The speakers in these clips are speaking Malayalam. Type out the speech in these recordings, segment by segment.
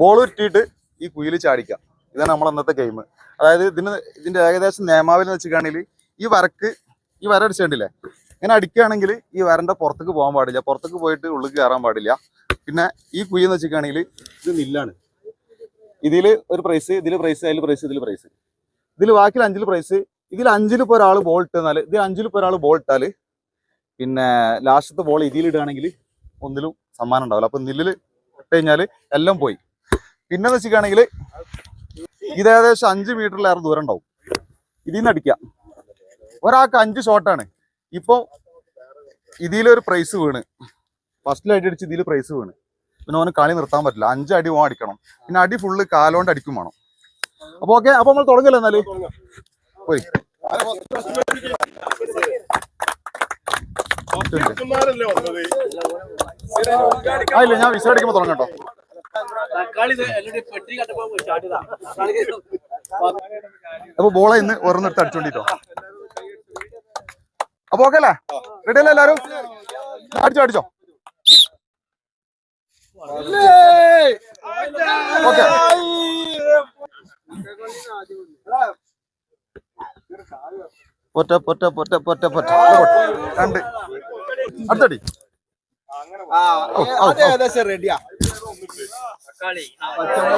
ബോൾ ഉരുട്ടിയിട്ട് ഈ കുയിൽ ചാടിക്കാം. ഇതാണ് നമ്മൾ അന്നത്തെ ഗെയിം അതായത് ഇതിന് ഇതിന്റെ ഏകദേശം നിയമാവലി എന്ന് വെച്ചിട്ടാണെങ്കിൽ ഈ വരക്ക് ഈ വര അടിച്ചിട്ടില്ലേ ഇങ്ങനെ അടിക്കുകയാണെങ്കിൽ ഈ വരന്റെ പുറത്തേക്ക് പോകാൻ പാടില്ല. പുറത്തേക്ക് പോയിട്ട് ഉള്ളിൽ കയറാൻ പാടില്ല. പിന്നെ ഈ കുഴി എന്ന് വെച്ചിട്ടാണെങ്കിൽ ഇത് നില്ലാണ്. ഇതിൽ ഒരു പ്രൈസ് ഇതിൽ പ്രൈസ് അതിൽ പ്രൈസ് ഇതിൽ പ്രൈസ് ഇതിൽ ബാക്കിൽ അഞ്ചിൽ പ്രൈസ് ഇതിൽ അഞ്ചിൽ ഇപ്പോൾ ഒരാൾ ബോൾ ഇട്ടാൽ ഇതിൽ അഞ്ചിൽ ഇപ്പോൾ ഒരാൾ ബോൾ ഇട്ടാൽ പിന്നെ ലാസ്റ്റത്തെ ബോൾ ഇതിലിടുകയാണെങ്കിൽ ഒന്നിലും സമ്മാനം ഉണ്ടാവില്ല. അപ്പം നില്ലിൽ ഇട്ട് കഴിഞ്ഞാൽ എല്ലാം പോയി. പിന്നെ വെച്ചിട്ടാണെങ്കിൽ ഇത് ഏകദേശം അഞ്ച് മീറ്ററിലേറെ ദൂരം ഉണ്ടാവും ഇതിൽ നിന്ന് അടിക്കാം. ഒരാൾക്ക് അഞ്ച് ഷോട്ടാണ്. ഇപ്പോൾ ഇതിലൊരു പ്രൈസ് വീണ്. ഫസ്റ്റിൽ അടി അടിച്ച് ഇതിൽ പ്രൈസ് വീണ്. പിന്നെ ഓന് കളി നിർത്താൻ പറ്റില്ല. അഞ്ച് അടി ഓൻ അടിക്കണം. പിന്നെ അടി ഫുള്ള് കാലോണ്ട് അടിക്കും വേണം. അപ്പൊ ഓക്കെ അപ്പൊ നമ്മൾ തുടങ്ങല്ലോ എന്നാൽ? പോയി. ആ ഇല്ല ഞാൻ വിസ അടിക്കുമ്പോ തുടങ്ങട്ടോ അപ്പൊ ബോള ഇന്ന് ഓരോന്നെടുത്ത് അടിച്ചോണ്ടിട്ടോ. അപ്പൊ ഓക്കെ അല്ലേ? റെഡി അല്ലേ എല്ലാരും? അടിച്ചോ അടിച്ചോ. ഓക്കെ പൊറ്റ പൊറ്റ പൊറ്റ പൊറ്റ പൊറ്റ. രണ്ട്. അടുത്തടി. റെഡിയാ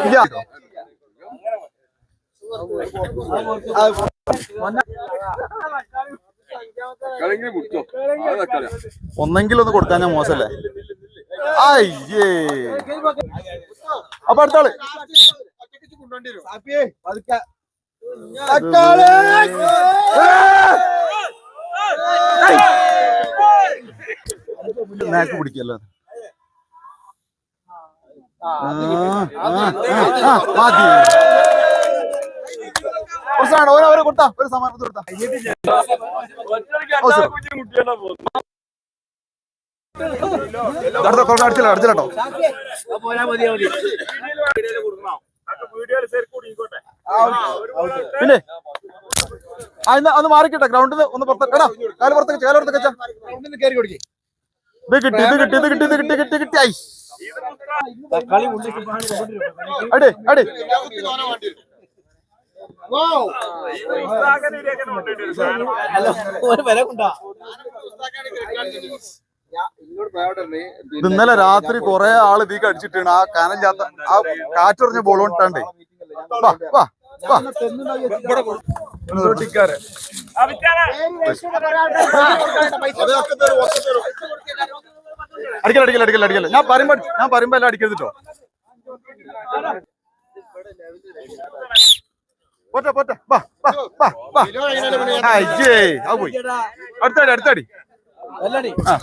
ഇല്ല ഒന്നെങ്കിലും ഒന്ന് കൊടുക്കാൻ ഞാൻ മോശല്ലേ? അയ്യേ. അപ്പൊ അടുത്താൾ. നാക്ക് പിടിക്കല്ലോ കുറച്ചാണ് ഓരോ ഓരോ കൊടുത്താ. ഒരു സമ്മാനത്തിൽ കൊടുത്താ. അടിച്ചില്ല അടിച്ചില്ല കേട്ടോ. പിന്നെ? അന്ന് അന്ന് മാറിക്കിട്ടെ. ഗ്രൗണ്ടിൽ ഒന്ന് പുറത്ത് എടാ കാൽ പുറത്തേക്ക് കാൽ പുറത്തേക്ക് ഇത് കിട്ടി ഇത് കിട്ടി ഇത് കിട്ടി ഇത് കിട്ടി കിട്ടി കിട്ടി. അടി അടി. ഇന്നലെ രാത്രി കൊറേ ആൾ ഇതിക്ക് കടിച്ചിട്ടാണ്. ആ കാനല്ലാത്ത ആ കാറ്ററിഞ്ഞ ബോൾ കൊണ്ടിട്ടാണ്ടേ. വാ വാ വാ. അടിക്കല അടിക്കല അടിക്കല അടിക്കല ഞാൻ പറയുമ്പോ ഞാൻ പറയുമ്പോ എല്ലാം അടിക്കരുത് കേട്ടോ പോട്ടെ പോട്ടെ വാ വാ വാ വാ അയ്യേ ആ പോയി അടുത്തടി അടുത്തടി ആ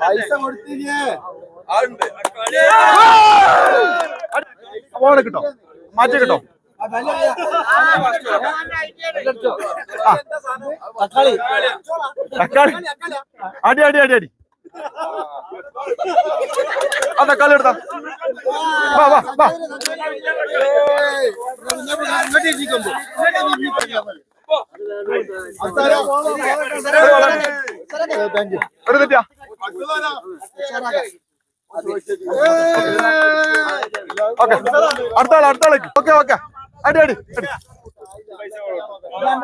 പൈസ കൊടുത്തില്ല ബോൾ കിട്ടോ മാറ്റി കിട്ടോ തക്കാളി. തക്കാളി. അടി അടി അടി അടി. ആ തക്കാളി എടുത്താ. വാ വാ വാ. ഒരു തെറ്റിയാ ഓക്കെ. അടുത്ത അടുത്താളേക്ക് ഓക്കെ ഓക്കെ. അടി അടി അടി.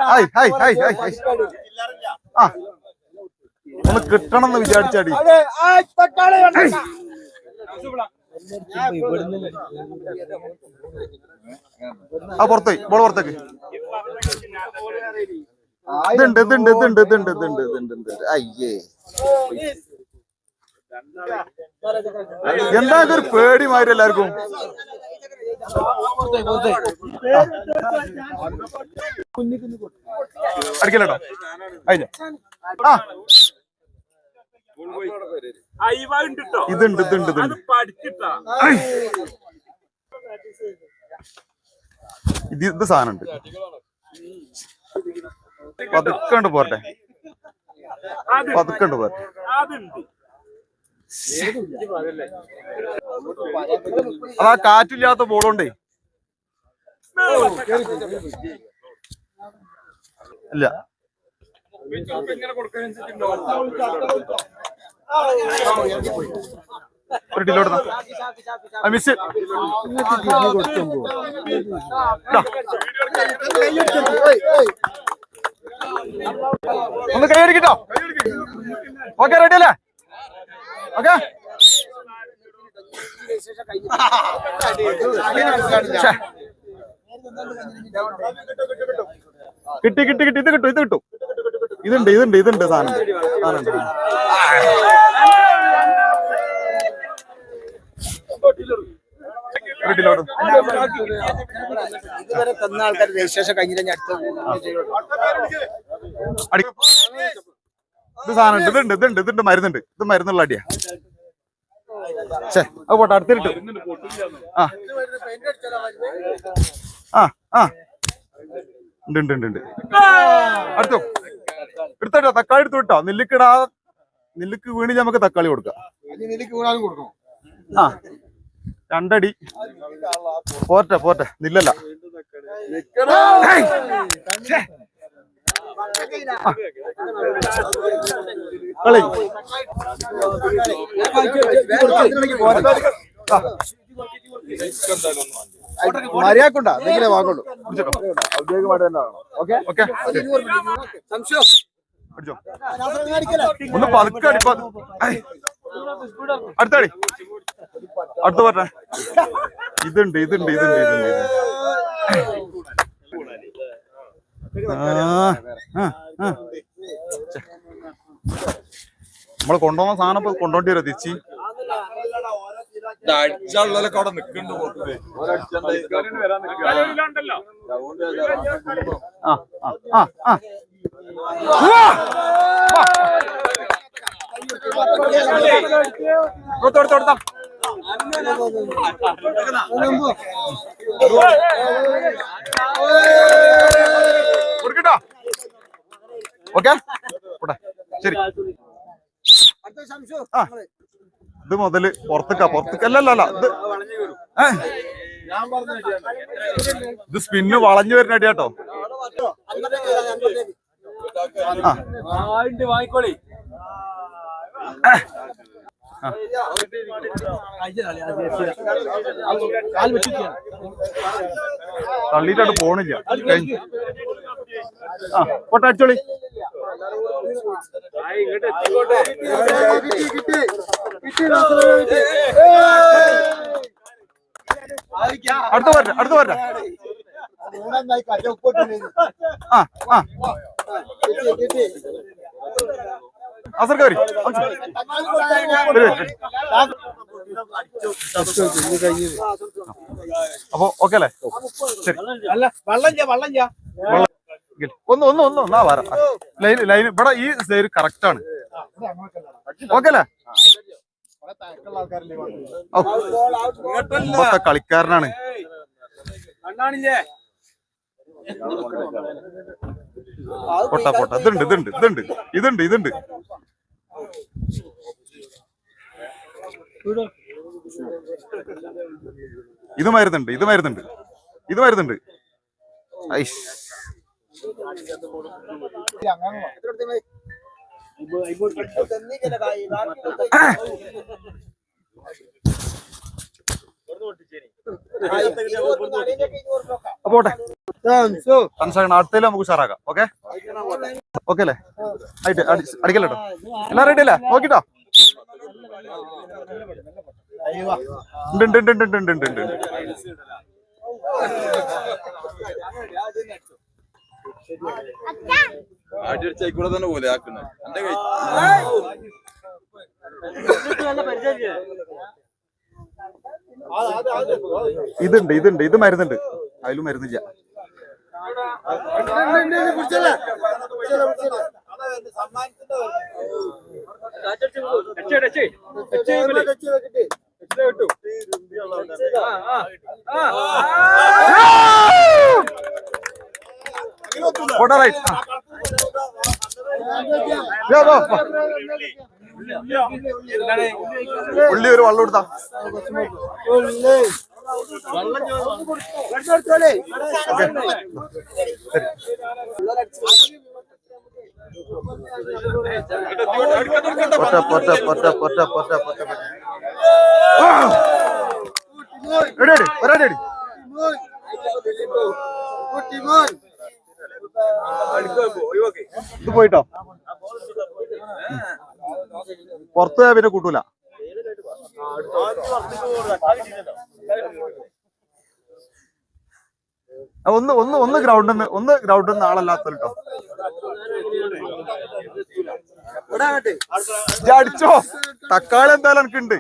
Hi hi hi hi hi. ആ. ഒന്ന് കിട്ടണം എന്ന് വിചാരിച്ചടി ആ പുറത്തേക്ക് ബോൾ പുറത്തേക്ക്. ഇതുണ്ട് ഇതുണ്ട് ഇതുണ്ട് ഇതുണ്ട് ഇതുണ്ട് ഇതുണ്ട് ഇതുണ്ട്. അയ്യേ. എന്താ ഒരു പേടി മാതിരി എല്ലാവർക്കും? ആ. ഇതുണ്ട് ഇതുണ്ട് ഇത് ഇത് സാധനം ഉണ്ട് പതുക്കണ്ട് പോരട്ടെ. പതുക്കണ്ട് പോരട്ടെ. അതാ കാറ്റില്ലാത്ത ബോളുണ്ടേ ഇല്ല. ഒരു ഡിലോട്ട് മിസ്. ഒന്ന് കൈ അടിക്കട്ടോ ഓക്കെ റെഡി അല്ലേ? ഓക്കെ. കിട്ടി കിട്ടി കിട്ടി. ഇത് കിട്ടും ഇത് കിട്ടും. ഇതുണ്ട് ഇതുണ്ട് ഇതുണ്ട് സാധനം. സാധനം ഇതുവരെ തന്ന ആൾക്കാർ രജിസ്ട്രേഷൻ കഴിഞ്ഞില്ല ഞാൻ അടുത്ത അടി ഇത് സാധനം ഇതുണ്ട് ഇതുണ്ട് ഇതുണ്ട് മരുന്നുണ്ട്. ഇത് മരുന്നുള്ള അടിയാ. ഛേ അത് പോട്ടെ അടുത്തിട്ടു ആ. ആ ആ. ഉണ്ട് ഉണ്ട് ഉണ്ട് ഉണ്ട്. അടുത്തോ? എടുത്തോട്ടോ തക്കാളി എടുത്തു വിട്ടോ. നെല്ലിക്കിടാ നെല്ലിക്ക് വീണി നമുക്ക് തക്കാളി കൊടുക്കാം. ആ രണ്ടടി. പോട്ടെ പോട്ടെ നില്ലല്ല. കളി മര്യാദക്കുണ്ടാ എന്തെങ്കിലും വാങ്ങുള്ളൂ ഔദ്യോഗികമായിട്ട് തന്നെ ഓക്കെ ഓക്കെ പിടിച്ചോ ഒന്ന് പതുക്കെ അടി പതു- ഐ. അടുത്തടി അടുത്ത പറഞ്ഞ ഇതുണ്ട് ഇതുണ്ട് ഇതുണ്ട് ഇതുണ്ട്. നമ്മൾ കൊണ്ടുപോകുന്ന സാധനം ഇപ്പൊ കൊണ്ടോണ്ടി വരാം തിരിച്ച്. അടിച്ചാളുള്ളവരൊക്കെ അവിടെ നിൽക്കുന്നുണ്ട് ആ. ആ ആ ആ വാ. കൊടുത്തോ, കൊടുത്തോ, കൊടുത്തോ. കൊടുക്കട്ടോ ഓക്കെ ശരി ഇത് മുതൽ പുറത്തേക്കാ പുറത്തേക്ക് അല്ല അല്ല അല്ല ഇത് ഇത് സ്പിന്ന് വളഞ്ഞു വരുന്ന അടി കേട്ടോ ആ തള്ളിയിട്ടാണ് പോണില്ല. ആ പോട്ടെ അടിച്ചോളി. അടുത്ത പോരെ അടുത്ത പോരെ ആ ആ. അസർക്ക് വരി. അപ്പൊ ഓക്കെ അല്ലേ? ശരി. ഒന്ന് ഒന്ന് ഒന്ന് ഒന്നാ വര ലൈൻ ലൈൻ ഇവിടെ ഈ സൈഡ് കറക്റ്റ് ആണ്. ഓക്കെ അല്ലേ? കളിക്കാരനാണ്. കണ്ണാണില്ലേ? പൊട്ട പൊട്ട. ഇതുണ്ട് ഇതുണ്ട് ഇതുണ്ട് ഇതുണ്ട് ഇതുണ്ട്. ഇത് മരുന്നുണ്ട് ഇത് മരുന്നുണ്ട് ഇത് മരുന്നുണ്ട്. ഐസ്. പോട്ടെ. സംസാരം അടുത്തേലും നമുക്ക് ഉഷാറാക്കാം. ഓക്കെ ഓക്കെ അല്ലേ? ആയിട്ട് അടി- അടിക്കല്ലോ എല്ലാം റെഡി അല്ലേ? നോക്കിട്ടോ. ഉണ്ട് ഉണ്ട് ഉണ്ട് ഉണ്ട് ഉണ്ട് ഉണ്ട് ഉണ്ട്. ആടിയടിച്ചായിക്കൂടെ തന്നെ പോലെ ആക്കുന്നത് എന്റെ കൈ. ഇതുണ്ട് ഇതുണ്ട് ഇത് മരുന്നുണ്ട്. അതിലും മരുന്നില്ല. ഉള്ളി ഒരു വള്ളം എടുത്താ പൊട്ട പൊട്ട പൊട്ട പൊട്ട പൊറ്റ പൊറ്റ എടി ഒരടി എടി ഇത് പോയിട്ടോ. പുറത്ത് പോയാ പിന്നെ കൂട്ടൂല. ഒന്ന് ഒന്ന് ഒന്ന് ഗ്രൗണ്ടിൽ ഒന്ന് ഗ്രൗണ്ടിൽ നിന്ന് അടിച്ചോ. തക്കാളി എന്തായാലും എനിക്കുണ്ട്.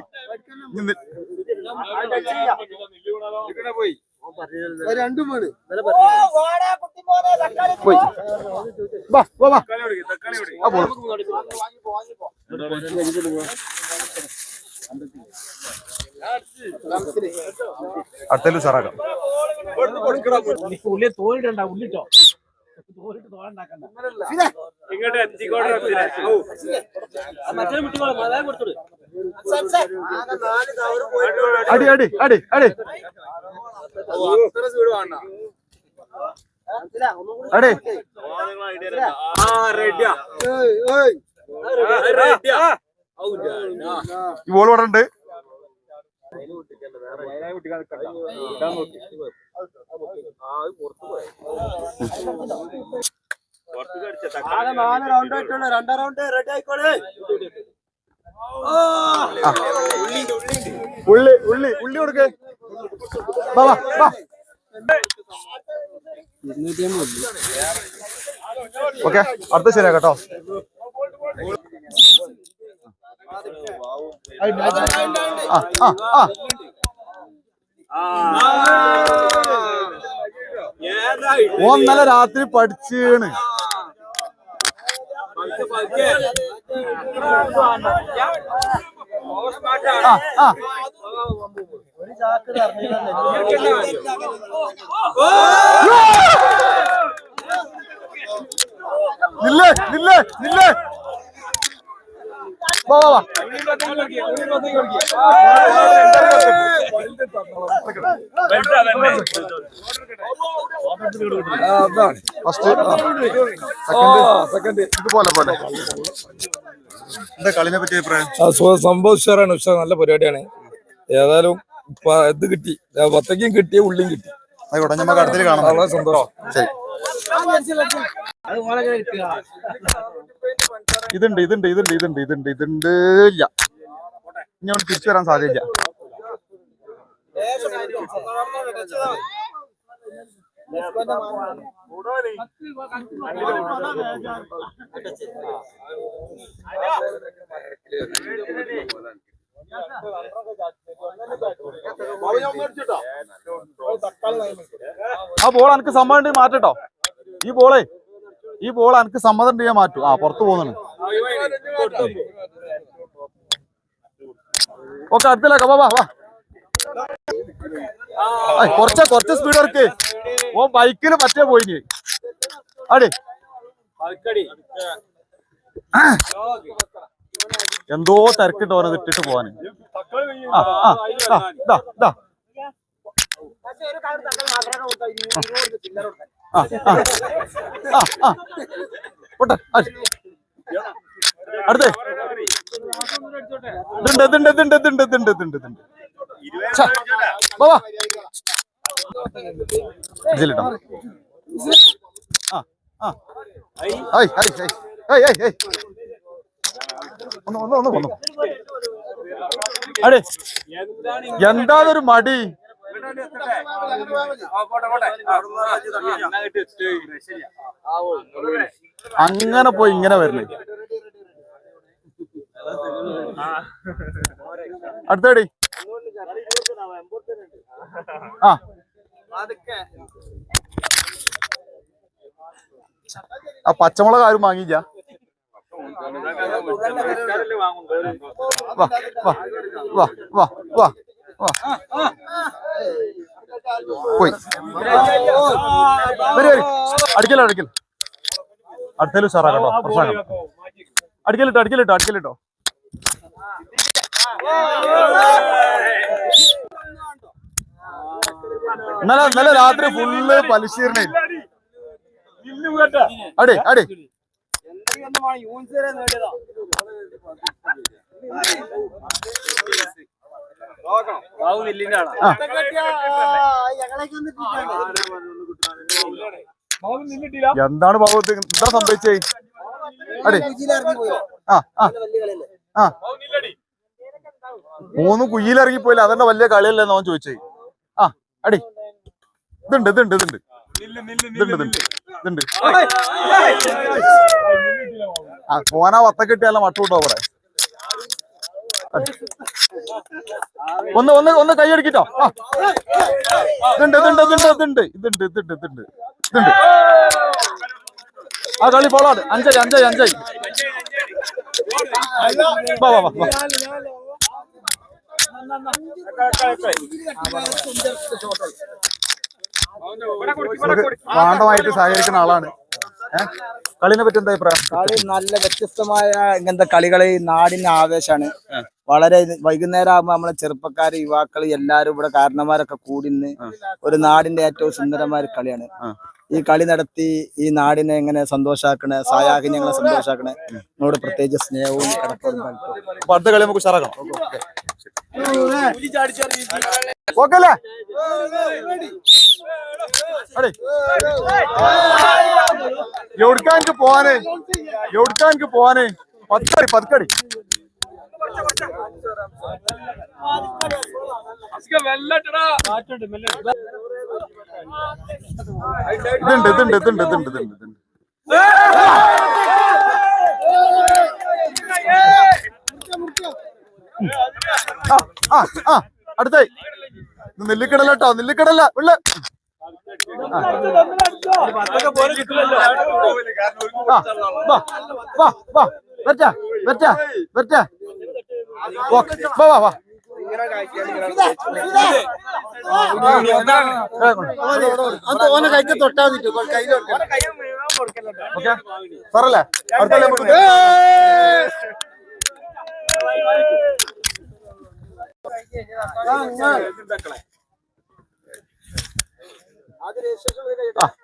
രണ്ടും പോയി. വാ വാ വാ. ആ പോൾ അടുത്തേലും സാറാക്കാം ഉള്ളി തോലിടണ്ട ഉള്ളിട്ടോ. തോലിട്ട് തോലുണ്ടാക്കണ്ട. മറ്റേ കുട്ടികളെ അതായത് കൊടുത്തു അടി അടി അടി അടി. അടി. ഈ ബോൾ ഇവിടെ ഉണ്ട് ആകെ നാല് റൗണ്ട് ആയിട്ടുള്ള രണ്ടാം റൗണ്ട് റെഡി ആയിക്കോളെ. ഉള്ളി ഉള്ളി ഉള്ളി കൊടുക്കേ. വാ വാ വാ. ഓക്കെ അടുത്ത ശരിയാ കേട്ടോ. ഇന്നലെ രാത്രി പഠിച്ചാണ്. ആ ആ. നില്ലേ നില്ലേ നില്ലേ. വാ പക്ഷെ വാ. ഫസ്റ്റ് സെക്കൻഡ് ഇതുപോലെ പോലെ. എന്താ കളിനെ പറ്റിയ അഭിപ്രായം? ആ സു- സംഭവം ഉഷാറാണ്. ഉഷാർ നല്ല പരിപാടിയാണ്. ഏതായാലും ഇത് കിട്ടി. വത്തക്കും കിട്ടിയ കിട്ടി ഉള്ളിയും കിട്ടി. ആയിക്കോട്ടെ നമുക്ക് അടുത്തിൽ കാണാം. വളരെ സന്തോഷം. ശരി. ഇതുണ്ട് ഇതുണ്ട് ഇതുണ്ട് ഇതുണ്ട് ഇതുണ്ട് ഇതുണ്ട്. ഇല്ല. അവിടെ തിരിച്ചു വരാൻ സാധ്യതയില്ല. ആ ബോൾ എനിക്ക് സമ്മതം ഉണ്ടെങ്കിൽ മാറ്റട്ടോ ഈ ബോളേ ഈ ബോൾ എനിക്ക് സമ്മതം ഉണ്ടെങ്കിൽ മാറ്റും. ആ പുറത്ത് പോകുന്നു ഓക്കെ അടുത്തിലേക്ക വാ വാ വാ. കൊറച്ച് കുറച്ച് സ്പീഡ് വർക്ക് ഓ ബൈക്കിൽ പറ്റേ പോയിന് അടി. എന്തോ തിരക്കിട്ട് ഓരോ ഇട്ടിട്ട് പോവാന്. അടുത്ത്. ഇതുണ്ട് ഇതുണ്ട് ഇതുണ്ട് ഇതുണ്ട് ഇതുണ്ട് ഇതുണ്ട് ഇതുണ്ട്. ഇതിലിട്ടോ. ആ ആ. ഐ ഐ. ഐ ഐ ഐ. ഒന്ന് ഒന്ന് ഒന്ന് വന്നു. അടേ. എന്താതൊരു മടി? അങ്ങനെ പോയി ഇങ്ങനെ വരുന്നു അടുത്തടി. ആ. ആ പച്ചമുളക് ആരും വാങ്ങിയില്ല. വാ വാ വാ വാ വാ വാ പോയി വരി വരി അടിക്കല്ലോ അടിക്കൽ അടുത്തേലും സാറാ കേട്ടോ പ്രശ്നം അടിക്കലിട്ടോ അടിക്കലിട്ടോ അടിക്കലിട്ടോ ഇന്നലെ ഇന്നലെ രാത്രി ഫുള്ള് പലിശീരണേ അടി അടി. ആളാ ആ. ബാബു നിന്നിട്ടില്ല. എന്താണ് ബാബു എന്താ സംഭവിച്ചേ? അടി. ആ ആ. ആ. മൂന്ന് കുയ്യിലിറങ്ങി പോയില്ല അതന്നെ വലിയ കളിയല്ലേ നോൻ ചോദിച്ചേ. ആ അടി. ഇതുണ്ട് ഇതുണ്ട് ഇതുണ്ട്. ഇതുണ്ട് ഇതുണ്ട്. ഇതുണ്ട് ആ പോനാ വത്ത കിട്ടിയാലും മട്ടുണ്ടോ അടി. ഒന്ന് ഒന്ന് ഒന്ന് കൈയടിക്കിട്ടോ ഇതുണ്ട് ഇതുണ്ട് ഇതുണ്ട് ഇതുണ്ട് ഇതുണ്ട് ഇതുണ്ട് ഇതുണ്ട് ഇതുണ്ട് ആ കളി പോളാട് ആണ് അഞ്ചായി അഞ്ചായി അഞ്ചായി വാ വാ വാ വാ നമുക്ക് കാണ്ടമായിട്ട് സഹകരിക്കുന്ന ആളാണ്. കളിനെ പറ്റി എന്താ അഭിപ്രായം? കളി നല്ല വ്യത്യസ്തമായ ഇങ്ങനത്തെ കളികൾ നാടിന് ആവേശാണ്. വളരെ വൈകുന്നേരം ആകുമ്പോ നമ്മളെ ചെറുപ്പക്കാര് യുവാക്കൾ എല്ലാരും ഇവിടെ കാരണന്മാരൊക്കെ കൂടി നിന്ന് ഒരു നാടിന്റെ ഏറ്റവും സുന്ദരമായ ഒരു കളിയാണ്. ഈ കളി നടത്തി ഈ നാടിനെ എങ്ങനെ സന്തോഷാക്കണേ സായാഹ്യങ്ങളെ സന്തോഷാക്കണേ എന്നോട് പ്രത്യേകിച്ച് സ്നേഹവും കടപ്പാടും അടുത്ത കളി നമുക്ക് ഉഷാറാക്കണം. ഓക്കെ അല്ലേ എവിടുക്കാൻക്ക് പോവാന്? എവിടുക്കാൻക്ക് പോവാന്? പത്തടി പത്തടി ഇതുണ്ട് ഇതുണ്ട് ഇതുണ്ട് ഇതുണ്ട് ഇതുണ്ട് ഇതുണ്ട്. ആ ആ ആ. അടുത്തേ നെല്ലിക്കടലട്ടോ നെല്ലിക്കടല ഉള്ള. ഓനെ ഓക്കെ. സാറല്ലേ? അടുത്തല്ലേ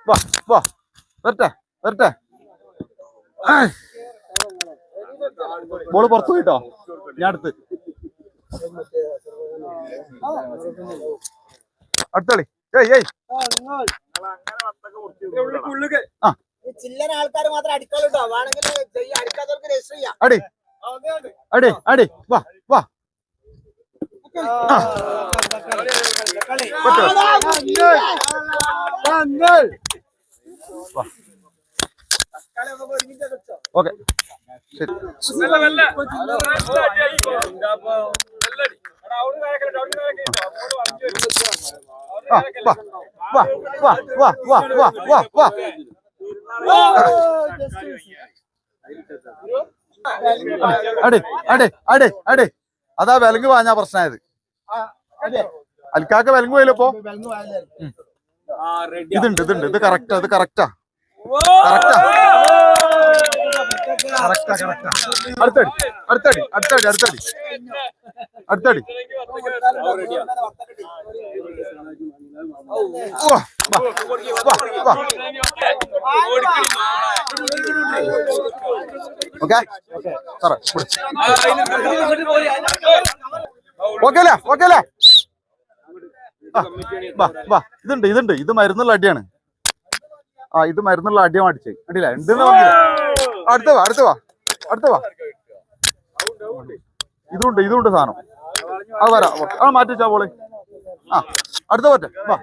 വാ വാ ബോൾ പുറത്തു പോയിട്ടോ ഞാൻ അടുത്ത് അടുത്തളി ഏയ് ഏയ് ആൾക്കാർ മാത്രം അടിക്കാളുണ്ടോ അടി അടി അടി. വാ. ഓക്കെ. അടി അടി അടി അടി. അതാ വിലങ്ങ് വാഞ്ഞ പ്രശ്നമായത് അൽക്കാക്ക വിലങ്ങ് പോയില്ലപ്പോ ഇതുണ്ട് ഇതുണ്ട്. ഇത് കറക്റ്റാ ഇത് കറക്റ്റാ കറക്റ്റാ കറക്റ്റാ കറക്റ്റാ. അടുത്തടി അടുത്തടി അടുത്തടി അടുത്തടി. അടുത്തടി. ഓക്കെ? സാറേ ഓക്കെ അല്ലേ? വാ വാ. ഇതുണ്ട് ഇതുണ്ട്. ഇത് മരുന്നുള്ള അടിയാണ്. ആ ഇത് മരുന്നുള്ള അടിയാണ് അടിച്ച്. അടിയില്ല. ഉണ്ടെന്ന് പറഞ്ഞില്ല. അടുത്ത വാ അടുത്ത വാ. അടുത്ത വാ. ഇതുണ്ട് ഇതുണ്ട് സാധനം. അത് വരാം. ആ മാറ്റിച്ചാ പോളെ. ആ അടുത്ത പറ്റ വാ.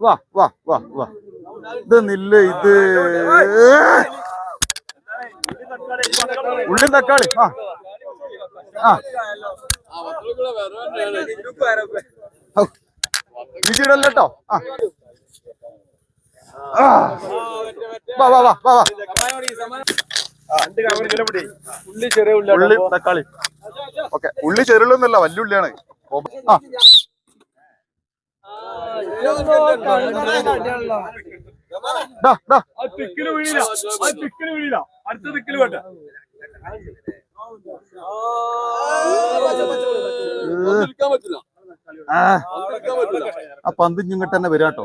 വാ വാ വാ വാ. ഇത് നില്ല ഇത് ഉള്ളിൽ തക്കാളി. ആ. ആ. വിജയിടല്ലോ വാ വാ വാ വാ വാ ഉള്ളി തക്കാളി ഓക്കെ ഉള്ളി ചെറുള്ളൊന്നല്ല വല്യുള്ളിയാണ് ആ അടുത്ത തിക്കിൽ വേണ്ട ആ ആ പന്ത് ഇങ്ങോട്ട് തന്നെ വരാട്ടോ.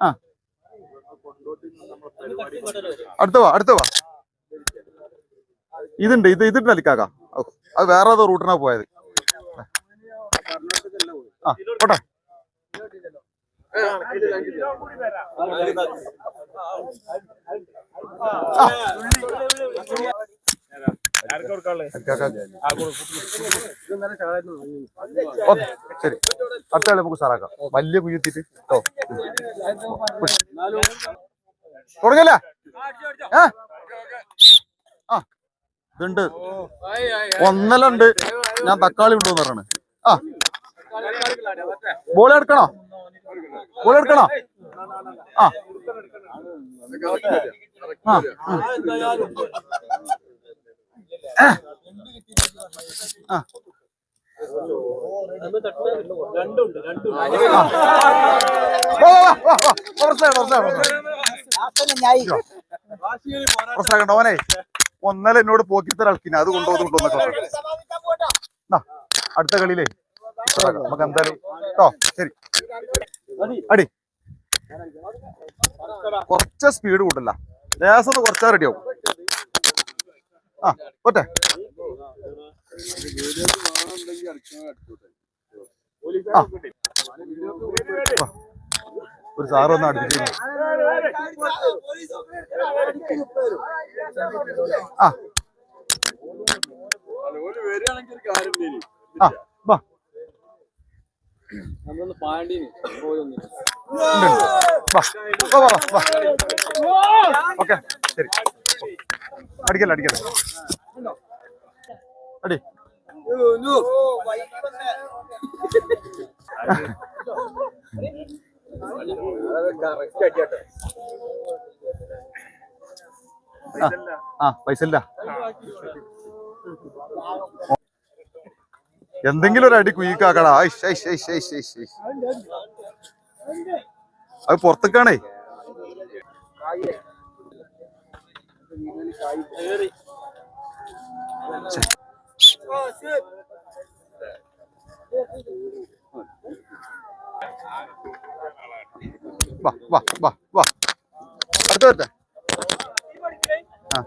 ആ അടുത്ത വാ അടുത്ത വാ. ഇതുണ്ട് ഇത് ഇതിട്ട് അലിക്കാക്ക അത് വേറെ ഏതോ റൂട്ടിനാ പോയത്. ആ പോട്ടെ. ഓക്കെ ശരി. അടുത്ത ആളെ നമുക്ക് സാറാക്കാം. വലിയ കുയ്യെത്തിട്ട് ഓ. തുടങ്ങല്ല? ഏ ആ. ഇതുണ്ട്. ഒന്നല ഉണ്ട്. ഞാൻ തക്കാളി ഉണ്ടോന്ന് പറയണേ ആ. ബോൾ എടുക്കണോ? ബോൾ എടുക്കണോ? ആ ആ. ഓനെ ഒന്നല എന്നോട് പോക്കിത്തര അളക്കിന് അത് കൊണ്ടോ കൊണ്ടോന്നൊക്കെ പറഞ്ഞു. അടുത്ത കളിയിലേ. നമുക്ക് എന്തായാലും കേട്ടോ ശരി. അടി. കുറച്ച് സ്പീഡ് കൂട്ടില്ല ലേസത് കുറച്ചാ റെഡിയാവും ആ പോട്ടെ. ഒരു സാറ് വന്ന് അടുപ്പിച്ചു ആ. ആ വാ. ഓക്കെ ശരി. അടിക്കല്ല അടിക്കല്ല. അടി. ആ, പൈസ ഇല്ല എന്തെങ്കിലും ഒരു അടി കുയിക്കാക്കടാ. അത് പുറത്തേക്കാണേ. വാ വാ വാ വാ അടുത്ത വരട്ടെ ആ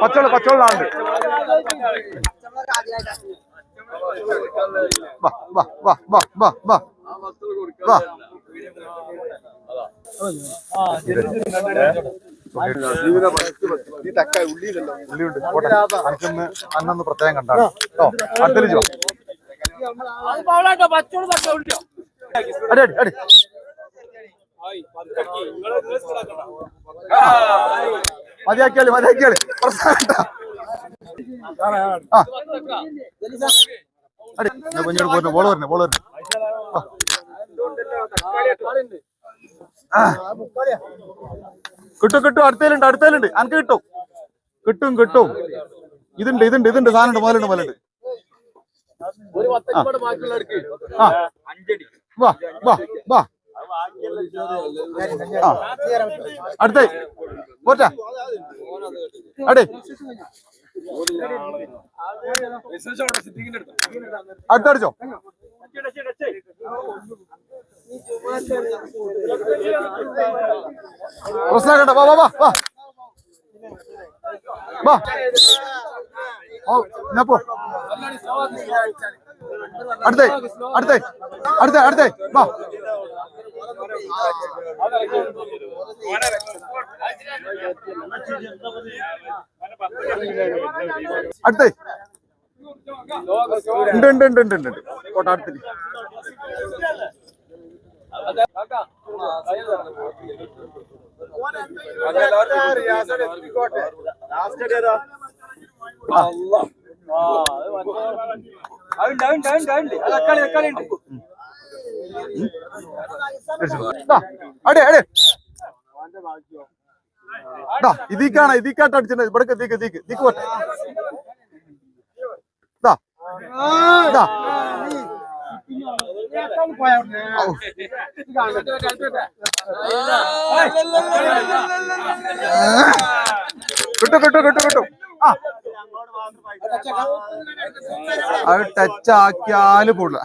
പച്ചവെള്ളം വാ വാ വാ വാ വാ വാ വാ ഉള്ളിയുണ്ട്. അനക്കൊന്ന് അന്നൊന്ന് പ്രത്യേകം കണ്ടാണ്. കേട്ടോ? തക്ക വിളിച്ചോ അടി അടി അടി. മതിയാക്കിയാളി പ്രശ്നമില്ല. ആ. അടി കുഞ്ഞോട് പോരുന്നു ബോൾ വരുന്നു ബോൾ വരുന്നു. കിട്ടും കിട്ടും. അടുത്തേലുണ്ട് അടുത്തേലുണ്ട്. അനക്ക് കിട്ടും. കിട്ടും കിട്ടും. ഇതുണ്ട് ഇതുണ്ട് ഇതുണ്ട്. സാധനം മുതലുണ്ട് മുതലുണ്ട്. വാ വാ വാ. അടുത്തേ. പോറ്റാ. അടേ. അടുത്തടിച്ചോ? പ്രശ്നം കേട്ടോ വാ വാ വാ. വാ. ഓ പോ. അടുത്തേ അടുത്തേ അടുത്തേ അടുത്തേ വാ. അടുത്തേ. ഉണ്ട് ഉണ്ട് ഉണ്ട് ഉണ്ട് ഉണ്ട് ഉണ്ട്. കോട്ട അടുത്തില്ല ദാ, ഇതിക്കാണ് ഇതിക്കാട്ട് അടിച്ചിട്ട് ഇവിടെ ഇതിക്ക് ഇതിക്ക് ഇതിക്ക് പോട്ടെ. കിട്ടും കിട്ടും കിട്ടും കിട്ടും. ആ. അത് ടച്ച് ആക്കിയാൽ പോടില്ല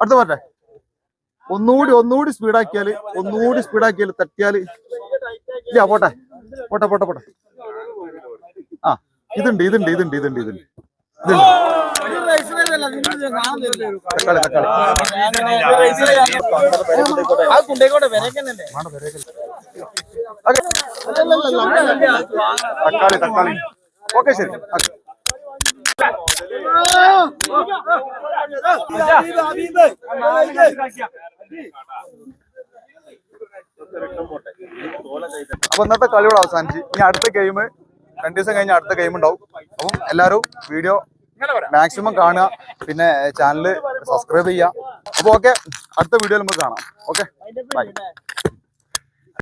അടുത്ത പോട്ടെ. ഒന്നുകൂടി ഒന്നുകൂടി സ്പീഡാക്കിയാൽ ഒന്നുകൂടി സ്പീഡാക്കിയാൽ തട്ടിയാൽ. ഇല്ല പോട്ടെ. പോട്ടെ പോട്ടെ പോട്ടെ. ആ ഇതുണ്ട് ഇതുണ്ട് ഇതുണ്ട് ഇതുണ്ട് ഇതുണ്ട്. ഇതുണ്ട്. തക്കാളി തക്കാളി ഓക്കെ ശരി ഓക്കേ. അപ്പൊ ഇന്നത്തെ കളിയോട് അവസാനിച്ച് ഇനി അടുത്ത ഗെയിം രണ്ടു ദിവസം കഴിഞ്ഞ് അടുത്ത ഗെയിം ഉണ്ടാവും അപ്പം എല്ലാവരും വീഡിയോ മാക്സിമം കാണുക പിന്നെ ചാനൽ സബ്സ്ക്രൈബ് ചെയ്യുക. അപ്പൊ ഓക്കെ അടുത്ത വീഡിയോയിൽ നമുക്ക് കാണാം. Okay bye